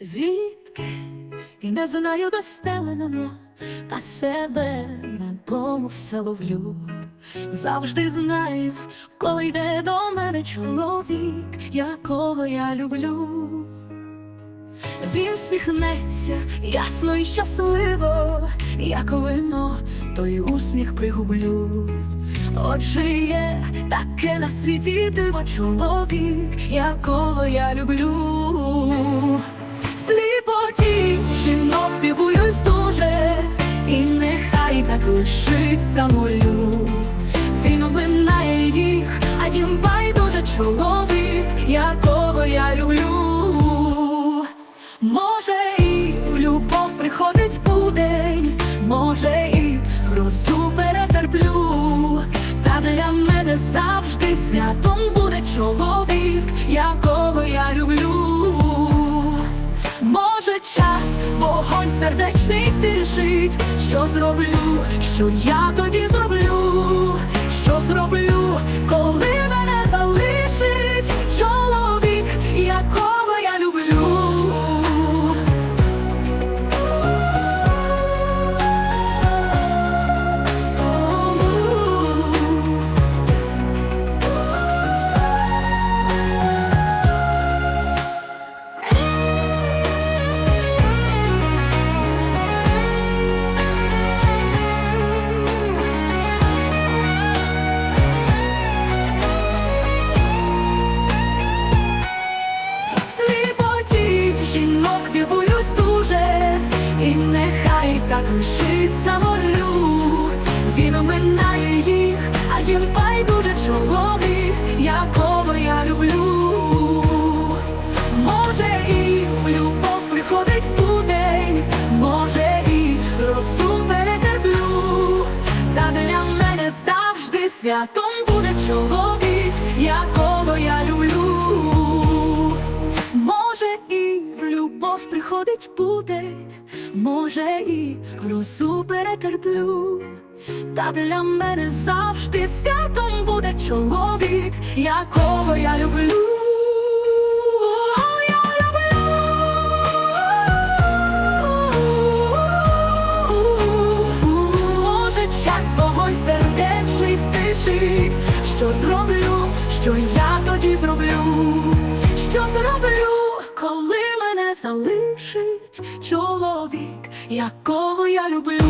Звідки і не знаю, де стеленемо, та себе на тому все ловлю. Завжди знаю, коли йде до мене чоловік, якого я люблю. Він всміхнеться ясно і щасливо, як вино, той усміх пригублю. Отже, є таке на світі диво чоловік, якого я люблю. Так лишиться молю. Він оминає їх, а їм байдуже чоловік, якого я люблю. Може, і в любов приходить будень, може, і грозу перетерплю. Та для мене завжди святом буде чоловік, якого я люблю. Вогонь сердечний стишить, що зроблю, що я тоді зроблю, що зроблю, коли а байдуже чоловік, якого я люблю. Може, і в любов приходить будень, може, і росу перетерплю. Та для мене завжди святом буде чоловік, якого я люблю. Може, і в любов приходить будень, може, і грозу перетерплю. Та для мене завжди святом буде чоловік, якого я люблю. Що зроблю, що я тоді зроблю, що зроблю, залишить чоловік, якого я люблю.